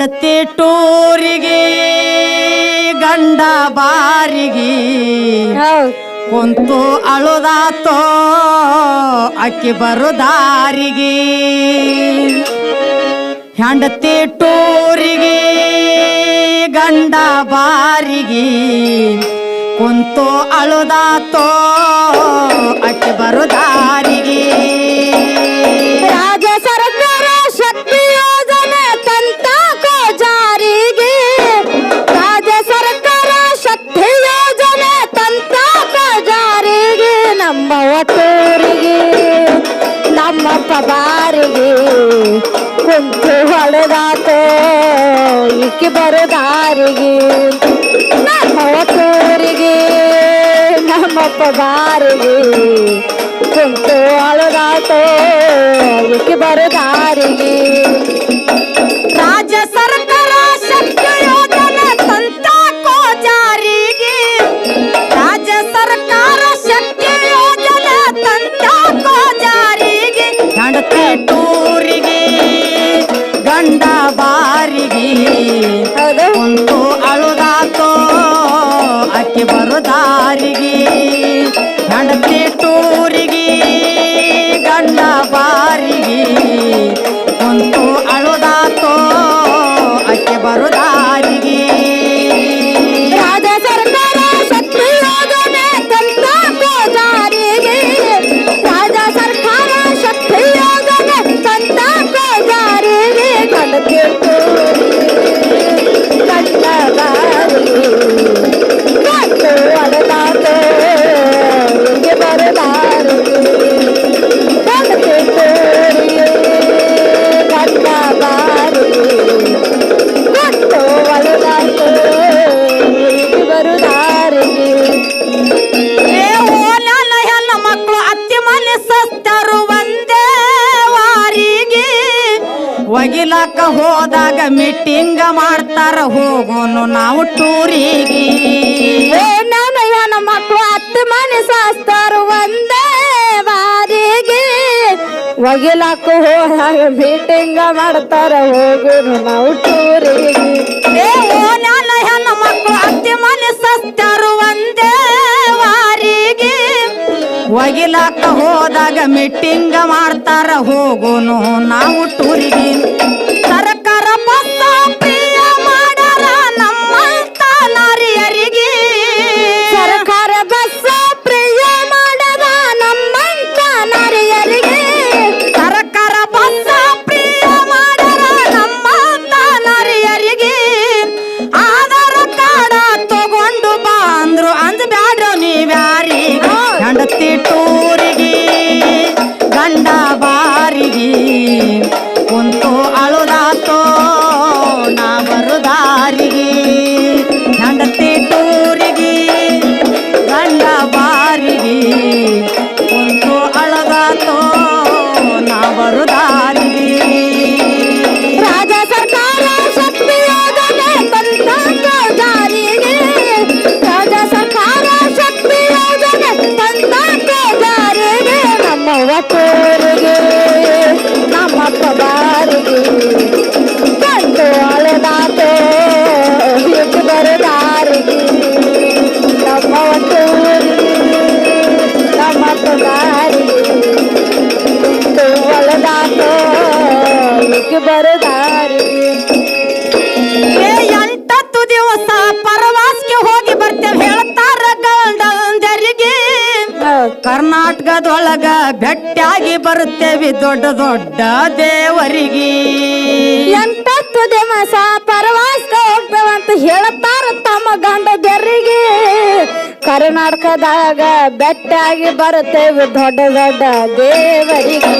ಹೆಂಡತಿ ಟೂರಿಗೆ ಗಂಡ ಬಾರಿಗೆ. ಕುಂತು ಅಳುದಾತೋ ಅಕ್ಕಿ ಬರು ದಾರಿಗೆ ಹೆಂಡತಿ ಟೂರಿಗೆ ಗಂಡ ಬಾರಿಗೆ. ಕುಂತು ಅಳುದಾತೋ ಅಕ್ಕಿ ಬರು ದಾರಿಗೆ ಬರೋದಾರಿಗೆ ನಮ್ಮ ಒಟ್ಟೂರಿಗೆ ನಮ್ಮಪ್ಪ ಬಾರಿಗೆ ಕುಂತು ಅಳದಾತೋ ಇಕ್ಕಿ ಬರೋದಾರಿಗೆ? ಮಾಡ್ತಾರ ಹೋಗೋನು ನಾವು ಟೂರಿಗೆ. ನಾನು ನನ್ನ ಮಕ್ಕಳು ಹತ್ತು ಮನೆ ಸಾಸ್ತಾರು ಒಂದೇ ಬಾರಿಗೆ. ಒಗಿಲಾಕ ಹೋದಾಗ ಮೀಟಿಂಗ ಮಾಡ್ತಾರ, ಹೋಗೋನು ನಾವು ಟೂರಿಗೆ. ನನ್ನ ಹೆಣ್ಣು ಮಕ್ಕಳು ಹತ್ತು ಮನೆ ಸಸ್ತರು ಒಂದೇ ವಾರಿಗೆ ಒಗಿಲಾಕ ಹೋದಾಗ ಮೀಟಿಂಗ ಮಾಡ್ತಾರ, ಹೋಗೋನು ನಾವು ಟೂರಿಗೆ. ಸರ್ಕಾರ ಕರ್ನಾಟಕದೊಳಗ ಬೆಟ್ಟಾಗಿ ಬರುತ್ತೇವೆ ದೊಡ್ಡ ದೊಡ್ಡ ದೇವರಿಗೆ. ಎಂಟತ್ತು ದಿವಸ ಪರವಾಸಕ ಅಂತ ಹೇಳುತ್ತಾರ ತಮ್ಮ ಗಂಡ ಬೆರ್ರಿಗೆ ಕರ್ನಾಟಕದಾಗ ಬೆಟ್ಟಾಗಿ ಬರುತ್ತೇವೆ ದೊಡ್ಡ ದೊಡ್ಡ ದೇವರಿಗೆ.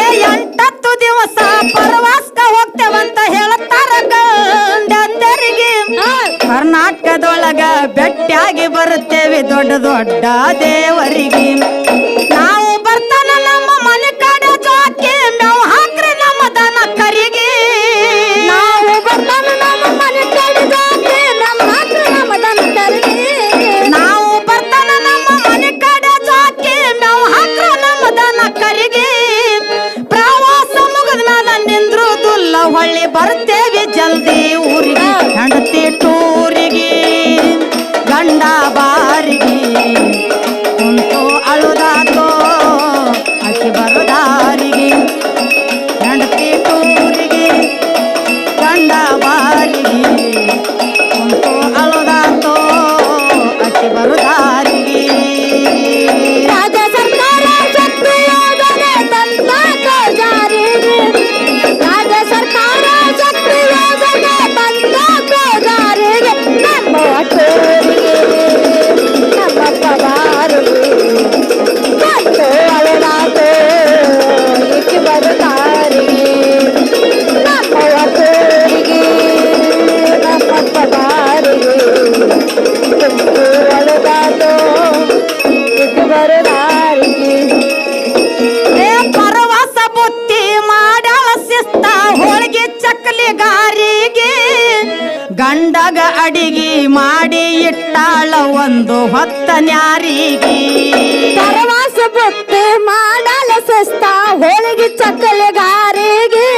ಏ ಎಂಟತ್ತು ದಿವಸ ಪರವಾಸಕ ಹೋಗ್ತೇವಂತ ಹೇಳುತ್ತಾರೆ ಗಂಡಂದರಿಗೆ ಕರ್ನಾಟಕದೊಳಗ ಬೆಟ್ಟಾಗಿ ಬರುತ್ತೇವೆ ದೊಡ್ಡ ದೊಡ್ಡ ದೇವರಿಗೆ. ಹೊಳ್ಳಿ ಬರ್ತೇವೆ ಜಲ್ದಿ ಊರಿಗೆ ಅಡಿಗೆ ಮಾಡಿ ಇಟ್ಟಾಳ ಒಂದು ಹೊತ್ತ ನ್ಯಾರಿಗೆ. ಕರವಾಸ ಬೊತ್ತೆ ಮಾಡಲ ಸಸ್ತ ಹೋಳಿಗೆ ಚಕ್ಕಲೆಗಾರಿಗೆ.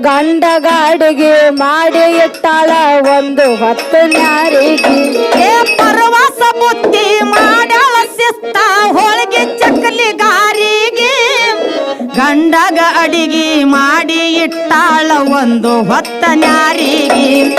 ಗಂಡಗ ಅಡಿಗೆ ಮಾಡಿ ಇಟ್ಟಾಳ ಒಂದು ಹೊತ್ತ ನ್ಯಾರಿಗೆ. ಏ ಪರವಾಸ ಬುತ್ತಿ ಮಾಡಲ ಸಸ್ತ ಹೋಳಿಗೆ ಚಕ್ಕಲೆಗಾರಿಗೆ. ಗಂಡಗ ಅಡಿಗೆ ಮಾಡಿ ಇಟ್ಟಾಳ ಒಂದು ಹೊತ್ತ ನ್ಯಾರಿಗೆ.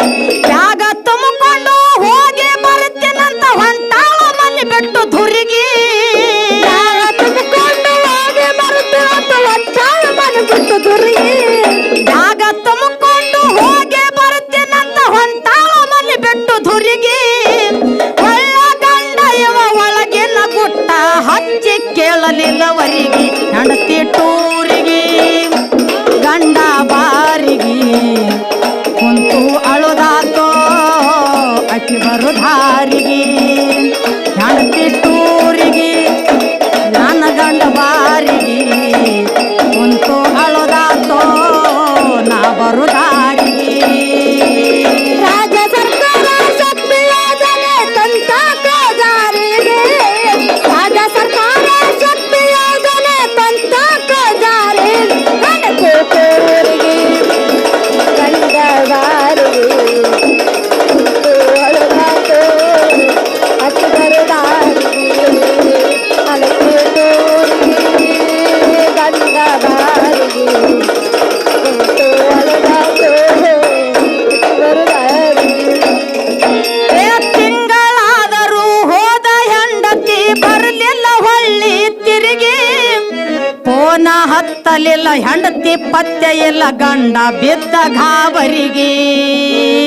ಹತ್ತಲಿಲ್ಲ ಹೆಂಡತಿ ಪತ್ತೆ ಇಲ್ಲ ಗಂಡ ಬಿದ್ದ ಗಾಬರಿಗೆ.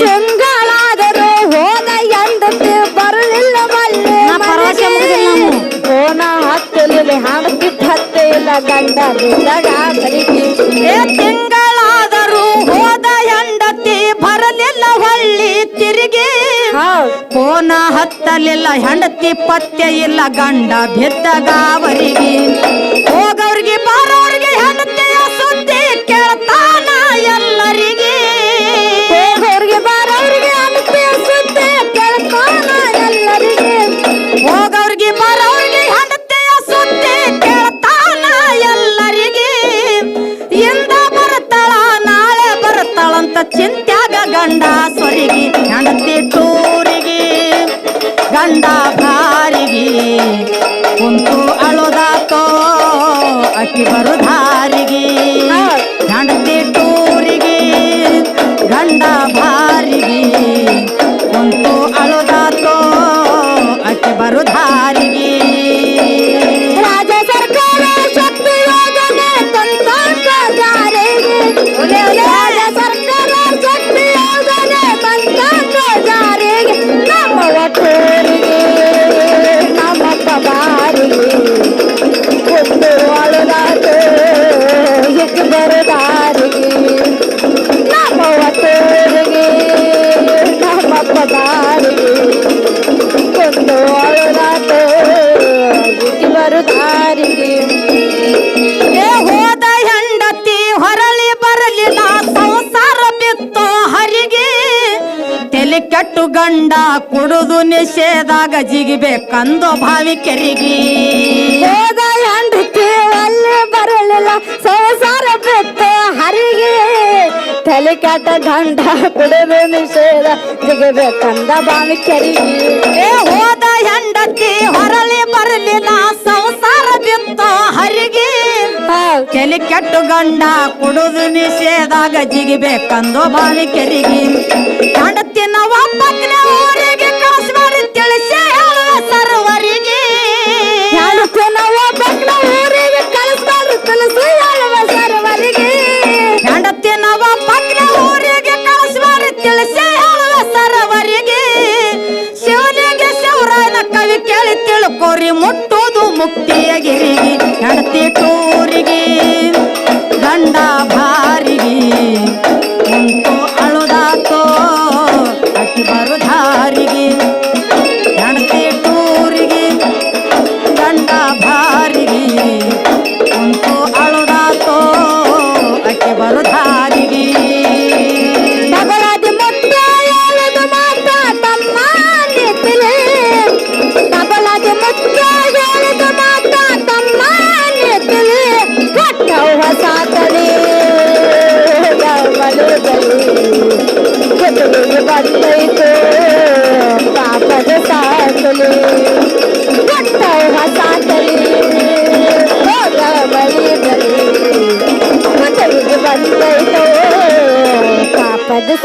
ತಿಂಗಳಾದರೂ ಹೋದ ಹೆಂಡತಿ ಬರಲಿಲ್ಲ ಮಲ್ಲಿ ಓನ ಹತ್ತಲಿಲ್ಲ ಹೆಂಡತಿ ಪತ್ತೆ ಇಲ್ಲ ಗಂಡ ಬಿದ್ದ ಗಾಬರಿಗೆ. ತಿಂಗಳ ಜೀವನ ಹತ್ತಲಿಲ್ಲ ಹೆಂಡತಿ ಪತ್ತೆ ಇಲ್ಲ ಗಂಡ ಗಾವರಿಗೆ. ಹೋಗವ್ರಿಗೆ ಬಾರೋರಿಗೆ ಹೆಂಡತಿಯ ಸುದ್ದಿ ಕೇಳ್ತಾ 한다. ನಿಷೇದಾಗ ಜಿಗಿಬೇಕಂದು ಭಾವಿ ಕೆರಿಗಿ. ಅಲ್ಲಿ ಬರಲಿಲ್ಲ ಸಂಸಾರ ಬಿತ್ತು ಹರಿಗಿ. ತಲೆ ಕೆಟ್ಟ ಗಂಡ ಕುಡಿದು ನಿಷೇಧ ಜಿಗಬೇಕಂದ ಬಾವಿ ಕೆರಿಗಿ. ಹೋದ ಹೆಂಡತಿ ಹೊರಲಿ ಬರಲಿಲ್ಲ ಸಂಸಾರ ಬಿತ್ತು ಹರಿಗಿ. ತಲೆ ಕೆಟ್ಟು ಗಂಡ ಕುಡಿದು ನಿಷೇದಾಗ ಜಿಗಿಬೇಕಂದು ಬಾವಿ ಕೆರಿಗಿ. ಹೆಂಡತಿನ ನಾವು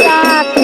จาก